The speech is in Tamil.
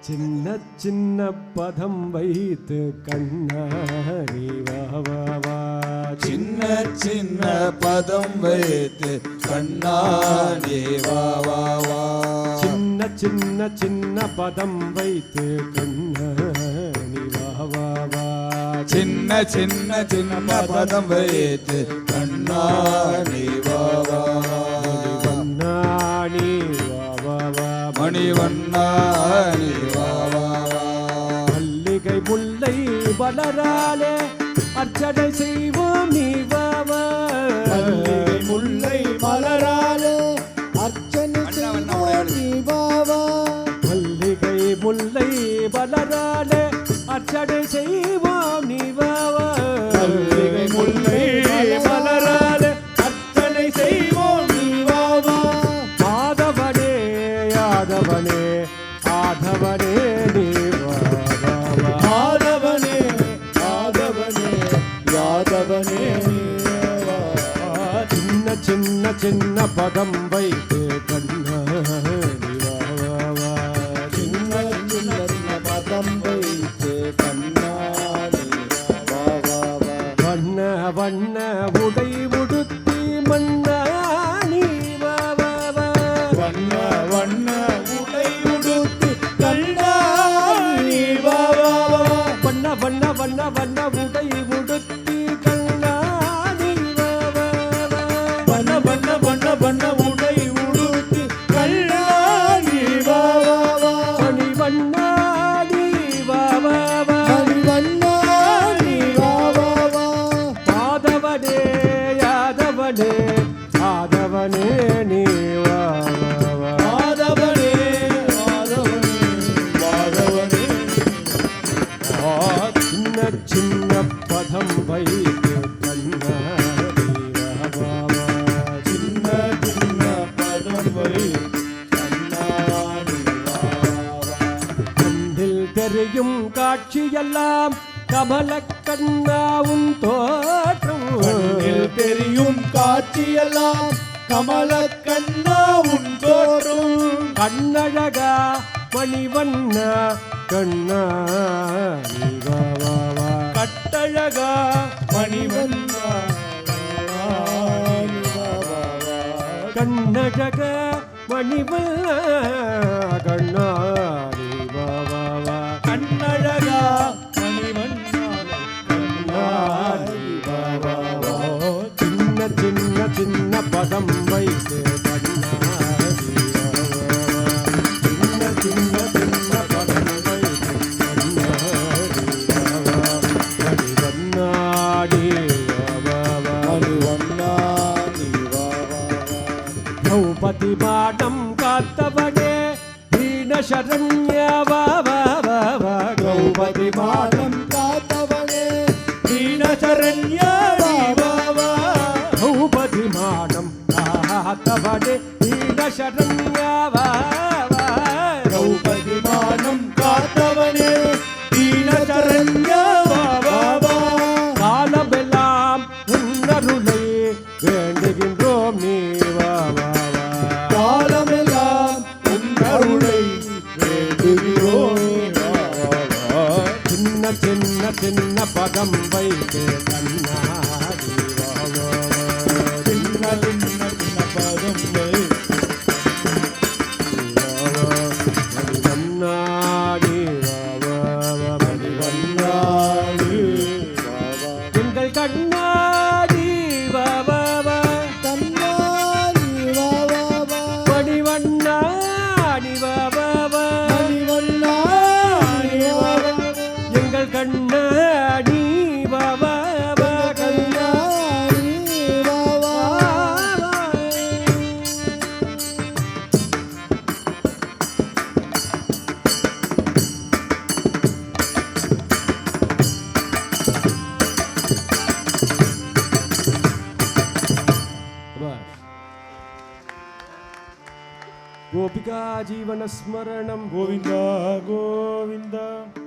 சின்ன சின்ன பதம் வைத்து கண்ணாடி வா வா வா. சின்ன சின்ன பதம் வைத்து கண்ணாடி வா வா வா. சின்ன சின்ன சின்ன பதம் வைத்து கண்ணாடி வா வா வா. சின்ன சின்ன சின்ன பதம் வைத்து கண்ணாடி மல்லிகை முல்லை வளராலே அர்ச்சனை செய்வோம் நீ வா வா மல்லிகை முல்லை மலராலே அர்ச்சனை செய்வோம் நீ பாவா மல்லிகை முல்லை வளராலே அர்ச்சனை செய்வோம் நீ வா வா மல்லிகை முல்லை மலராலே அர்ச்சனை செய்வோம் நீ வா வா மாதவனே யாதவனே ஆதவனே. சின்ன சின்ன பதம் வைத்து கண்ணாடி வா வா சின்ன சின்ன பதம் வைத்து கண்ணாடி வண்ண வண்ண உடை உடுத்தி வண்ண வண்ண வண்ண உடை உடுத்து கண்ணாடி வா வா வா. மணி வண்ணாடி வா வா வா. மணி வண்ணாடி வா வா வா. மாதவனே யாதவனே ஆதவனே நீ வா வா வா. சின்ன பதம் வைத்து தெரியும் காட்சியெல்லாம் கமல கண்ணாவும் தோற்றம். கண்ணில் தெரியும் காட்சியெல்லாம் கமல கண்ணா உன் தோற்றும். கண்ணழகா மணிவண்ணா கண்ணா. கட்டழகா மணிவண்ணா. கண்ணழக மணிவண்ணா கண்ணா. கண்ணழகா மணிவண்ணா கண்ணாடி வா வா வா. சின்ன சின்ன சின்ன பதம் പരിപാലം കാത്തവനെ ദീനശരണ്യ ഭൂപതിമാനം കാത്തവനെ ദീനശരണ്യവാ சின்ன வைத்து கண்ணாடி வா गोपिका जीवनस्मरणं। गोविन्द गोविन्द।